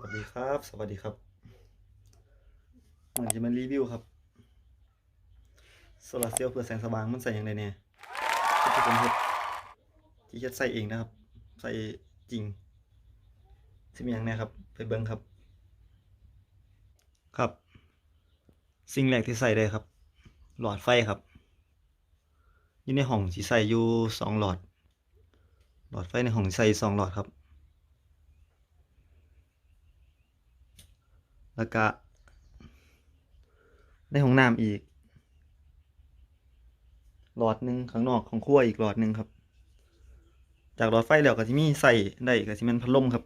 วัสดีครับ สวัสดีครับมันจะมารีวิวครับโซลาร์เซลล์เพื่อแสงสว่างมันใส่อย่างไรเนี่ยที่ผมเฮ็ดที่เฮ็ดใส่เองนะครับ ใส่จริงสิมีอย่างแน่ครับ ไปเบิ้งครับ ครับ สิ่งแรกที่ใส่ได้ครับ หลอดไฟครับยู่ในห้องที่ใส่อยู่สองหลอด หลอดไฟในห้องใส่สองหลอดครับ แล้วก็ในห้องน้ำอีก หลอดหนึ่งข้างนอกของครัวอีกหลอดหนึ่งครับ จากหลอดไฟแล้วก็จะมีใส่ได้ก็จะเป็นพัดลมครับ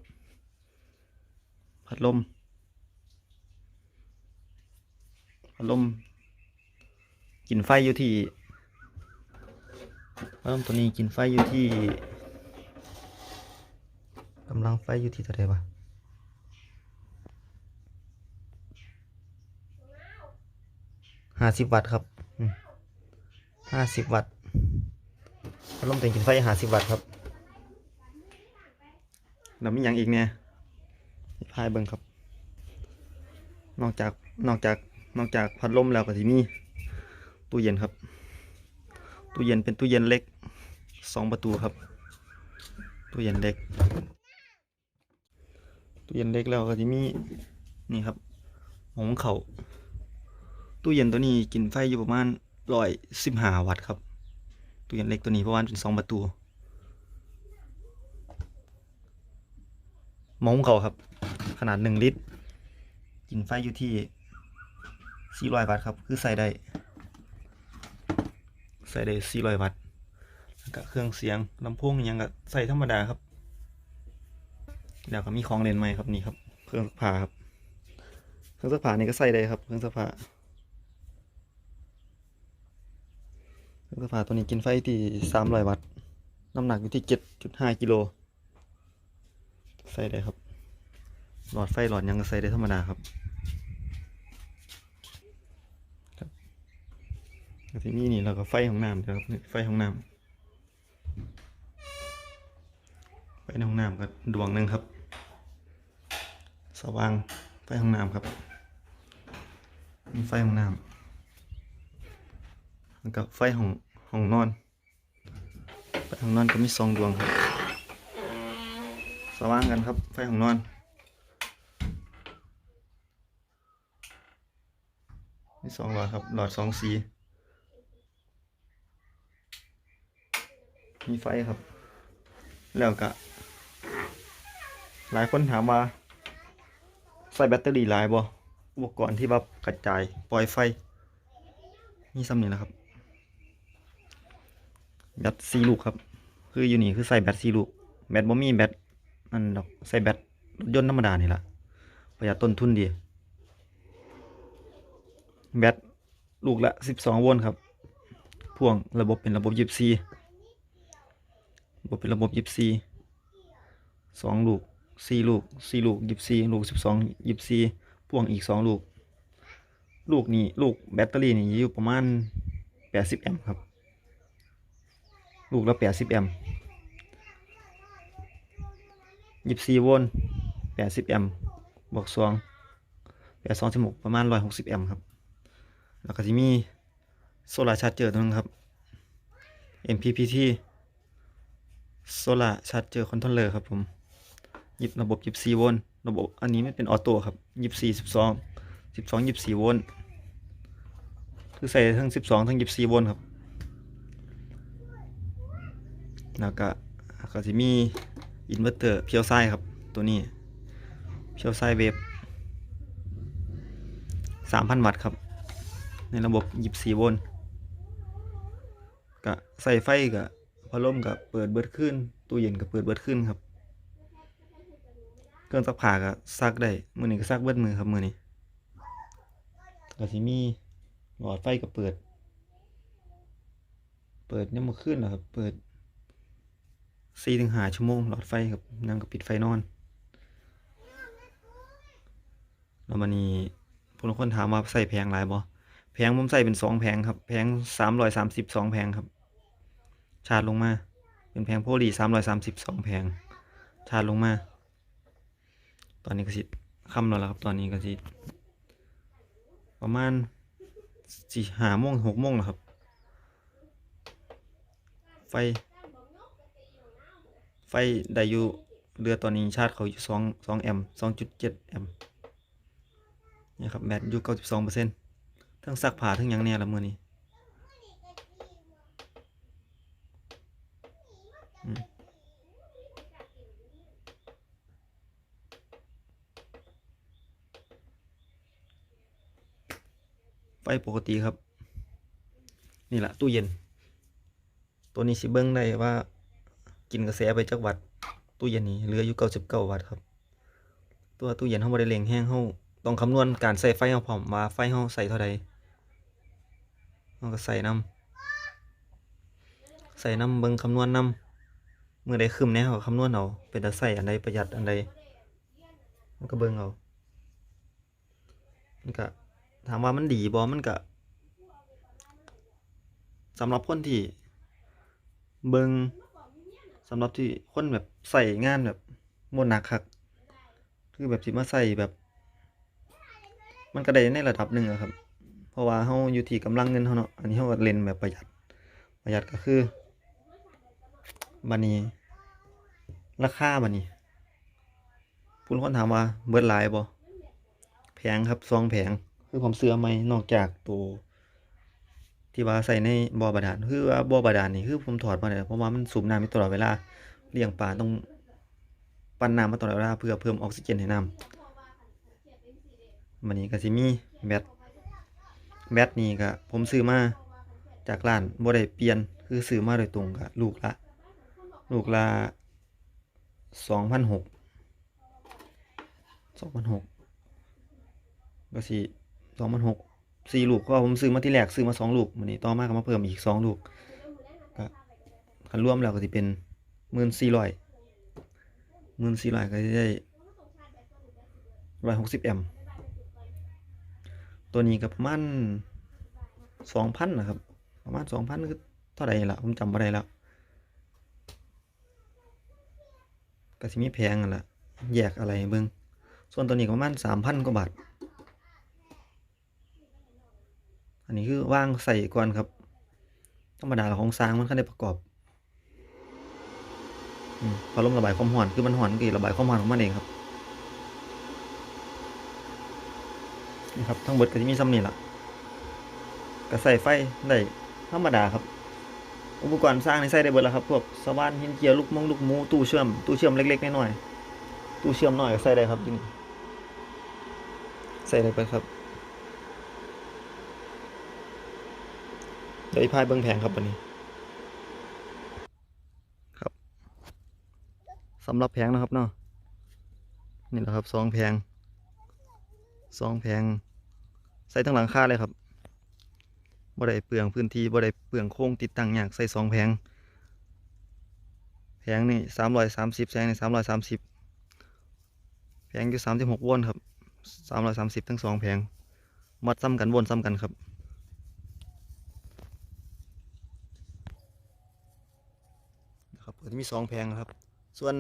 พัดลม พัดลมกินไฟอยู่ที่พัดลมตัวนี้กินไฟอยู่ที่กำลังไฟอยู่ที่เท่าไหร่วะ ห้าสิบวัตต์ครับห้าสิบวัตต์พัดลมแต่งกินไฟห้าสิบวัตต์ครับแล้วมีอย่างอีกเนี่ยพายเบิ่งครับ นอกจากนอกจากนอกจากพัดลมแล้วก็ที่มีตู้เย็นครับ ตู้เย็นเป็นตู้เย็นเล็กสองประตูครับ ตู้เย็นเล็ก ตู้เย็นเล็กแล้วก็ที่มีนี่ครับหงเขา ตู้เย็นตัวนี้กินไฟอยู่ประมาณร้อยสิบห้าวัตต์ครับ ตู้เย็นเล็กตัวนี้ประมาณเป็นสองประตูมองเขาครับ ขนาดหนึ่งลิตร กินไฟอยู่ที่สี่ร้อยวัตต์ครับ คือใส่ได้ ใส่ได้สี่ร้อยวัตต์แล้วก็เครื่องเสียงลำโพงยังก็ใส่ธรรมดาครับ แล้วก็มีของเล่นใหม่ครับนี่ครับ เครื่องซักผ้าครับ เครื่องซักผ้านี่ก็ใส่ได้ครับ เครื่องซักผ้า เครื่องซักผ้าตัวนี้กินไฟที่สามร้อยวัตต์ น้ำหนักอยู่ที่เจ็ดจุดห้ากิโล ใส่ได้ครับ หลอดไฟหลอดยังก็ใส่ได้ธรรมดาครับที่นี้นี่เราก็ไฟของน้ำนะครับไฟของน้ำไฟในห้องน้ำก็ดวงหนึ่งครับ สว่างไฟห้องน้ำครับ มีไฟห้องน้ำ แล้วก็ไฟห้องห้องนอนไฟห้องนอนก็มีสองดวงครับ สว่างกันครับ ไฟห้องนอนมีสองหลอดครับ หลอดสองสี มีไฟครับ แล้วก็ หลายคนถามว่าใส่แบตเตอรี่หลายบ่อุปกรณ์ที่แบบกระจายปล่อยไฟมีซ้ำนี่นะครับ แบตสี่ลูกครับ คืออยู่นี่คือใส่แบตสี่ลูก แบตบ่มีแบตนั่นดอกใส่แบตรถยนต์ธรรมดานี่แหละประหยัดต้นทุนดี แบตลูกละสิบสองโวลต์ครับ พ่วงระบบเป็นระบบยิบซีระบบเป็นระบบยิบซีสองลูกสี่ลูกสี่ลูกยิบซีลูกสิบสองยิบซีพ่วงอีกสองลูก ลูกนี่ลูกแบตเตอรี่นี่อยู่ประมาณแปดสิบแอมป์ครับ ลูกละแปดสิบแอมป์ยิบซีโวลต์แปดสิบแอมป์บวกสองแปดสองสิบหกประมาณร้อยหกสิบแอมป์ครับ แล้วก็จะมีโซลาร์ชาร์จเจอร์ตัวนึงครับ MPPT โซลาร์ชาร์จเจอร์คอนโทรลเลอร์ครับผมหยิบระบบยิบ4โวลต์ระบบอันนี้ไม่เป็นออโต้ครับยิบ4 12 12 24โวลต์คือใส่ทั้ง12ทั้ง24โวลต์ครับ แล้วก็ก็จะมีอินเวอร์เตอร์เพียวไซครับ ตัวนี้เพียวไซเวฟ3,000 วัตต์ครับ ในระบบ24โวลต์ก็ใส่ไฟกับพัดลมกับเปิดเบิดขึ้น ตู้เย็นกับเปิดเบิดขึ้นครับ เครื่องซักผ้าก็ซักได้ มือนี้ก็ซักเบิดมือครับมือนี้ก็สิมีหลอดไฟก็เปิด เปิดยังมาขึ้นเหรอครับ เปิด สี่ถึงห้าชั่วโมงหลอดไฟครับนั่งก็ปิดไฟนอนแล้วมันนี้ผู้ลงคนถามว่าใส่แพงหลายบ่แพงผมใส่เป็นสองแพงครับแพงสามร้อยสามสิบสองแพงครับ ชาร์จลงมา เป็นแพงโพลีสามร้อยสามสิบสองแพง ชาร์จลงมา ตอนนี้ก็สิค่ำแล้วละครับ ตอนนี้ก็สิประมาณสี่หาโมงหกโมงแล้วครับ ไฟ ไฟได้อยู่เรือตอนนี้ชาร์จเขาอยู่สองสองแอมป์สองจุดเจ็ดแอมป์นี่ครับแบตอยู่เก้าสิบสองเปอร์เซ็นต์ทั้งซักผ้าทั้งยังเนี่ยละมือนี้ไฟปกติครับ นี่แหละตู้เย็น ตัวนี้สิเบิ้งได้ว่า กินกระแสไปจักวัตต์ตู้เย็นนี้เหลืออยู่เก้าสิบเก้าวัตต์ครับ ตัวตู้เย็นเขาบ่ได้เล็งแห้งเขาต้องคำนวณการใส่ไฟเขาพร้อมว่าไฟเขาใส่เท่าใดเขาก็ใส่น้ำใส่น้ำเบิ่งคำนวณน้ำเมื่อใดคืมแน่เขาคำนวณเอาเป็นตาใส่อันใดประหยัดอันใดมันก็เบิ่งเอามันก็ถามว่ามันดีบ่มันก็สำหรับคนที่เบิง สำหรับที่คนแบบใส่งานแบบมหนักคักคือแบบสิมาใส่แบบ มันก็ได้ในระดับหนึ่งอะครับ เพราะว่าเฮาอยู่ที่กำลังเงินเฮาเนาะอันนี้เฮาก็เล่นแบบประหยัด ประหยัดก็คือบัดนี้ ราคาบัดนี้ผู้คนถามว่าเบิร์ดหลายบ่แพงครับซองแพงคือผมเสื้อใหม่นอกจากตัว ที่ว่าใส่ในบ่อบาดาลคือว่าบ่อบาดาลนี่คือผมถอดมาเลยเพราะว่ามันสูบน้ำอยู่ตลอดเวลาเลี้ยงปลาต้องปั้นน้ำมาตลอดเวลาเพื่อเพิ่มออกซิเจนให้น้ำมันนี้ก็สิมีแบตแบตนี่ก็ผมซื้อมาจากร้านบ่ได้เปลี่ยนคือซื้อมาโดยตรงก็ลูกละ ลูกละสองพันหกสองพันหกก็สิสองพันหก สี่ลูกก็ผมซื้อมาที่แรกซื้อมาสองลูกวันนี้ต่อมาก็มาเพิ่มอีกสองลูกก็คันรวมแล้วก็จะเป็นหมื่นสี่ร้อยหมื่นสี่ร้อยก็จะได้ร้อยหกสิบแอมตัวนี้ก็ประมาณสองพันนะครับ ประมาณสองพันคือเท่าไหร่ละผมจำไม่ได้แล้วก็สิมีแพงกันละแยกอะไรเบิ่งส่วนตัวนี้ก็ประมาณสามพันกว่าบาท อันนี้คือว่างใส่ก่อนครับธรรมดาของสร้างมันขั้นได้ประกอบอพอลมระบายความร้อนคือมันร้อนก็ระบายความร้อนของมันเองครับนี่ครับทั้งเบิดก็จะมีซ้ำนี่แหละก็ใส่ไฟได้ธรรมดาครับ อุปกรณ์สร้างในใส่ได้เบิดแล้วครับ พวกสว่านหินเจียวลูกมงลูกมูตู้เชื่อมตู้เชื่อมเล็กๆน้อยๆตู้เชื่อมน้อยก็ใส่ได้ครับที่นี่ใส่ได้เบิดครับ เดี๋ยวอีพายเบิ้งแผงครับวันนี้ ครับสำหรับแผงนะครับเนาะนี่แหละครับสองแผงสองแผงใส่ทั้งหลังคาเลยครับบ่ได้เปลืองพื้นที่บ่ได้เปลืองโค้งติดตั้งยากใส่สองแผงแผงนี่สามร้อยสามสิบแผงนี่สามร้อยสามสิบแผงอยู่สามสิบหกวลต์ครับสามร้อยสามสิบทั้งสองแผงมัดซ้ำกันวนซ้ำกันครับ นะครับก็ จะมีสองแผงครับ ส่วน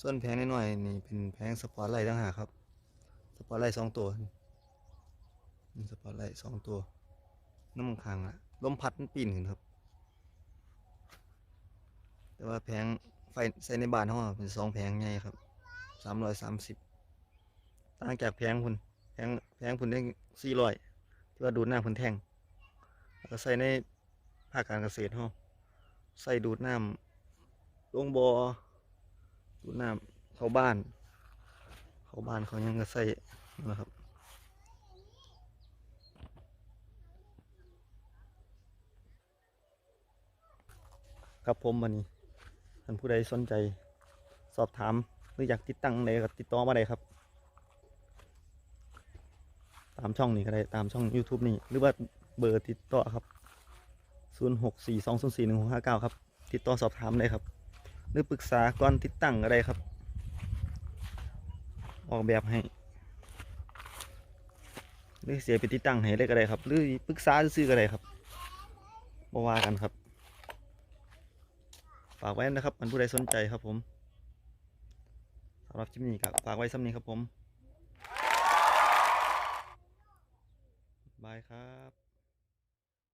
ส่วนแผงน้อยๆนี่เป็นแผงสปอตไลท์ต่างหากครับ สปอตไลท์สองตัวนี่สปอตไลท์สองตัว น้ำมันค้างอะลมพัดมันปีนขึ้นครับ แต่ว่าแผงไฟใส่ในบ้านเขาอะเป็นสองแผงใหญ่ครับสามร้อยสามสิบต่างจากแผงคุณแผงแผงคุณได้สี่ร้อยที่ว่าดูดน้ำคุณแท่งแล้วก็ใส่ในภาคการเกษตรเขาใส่ดูดน้ำ ลงบอดูน้ำเข้าบ้าน เข้าบ้านเขายังก็ใส่นะครับครับผมวันนี้ท่านผู้ใดสนใจสอบถามหรืออยากติดตั้งใดก็ติดต่อมาได้ครับ ตามช่องนี้ก็ได้ตามช่อง YouTube นี่ หรือว่าเบอร์ติดต่อครับ 0 6 4 2 0 4 1 6 5 9 ครับ ติดต่อสอบถามได้ครับ หรือปรึกษาก่อนติดตั้งอะไรครับ ออกแบบให้หรือเสียไปติดตั้งให้ได้ก็ได้ครับ หรือปรึกษาซื้อก็ได้ครับบ่ว่ากันครับฝากไว้นะครับมันผู้ใดสนใจครับผมสำหรับคลิปนี้ก็ฝากไว้ซ้ำนี้ครับผมบายครับ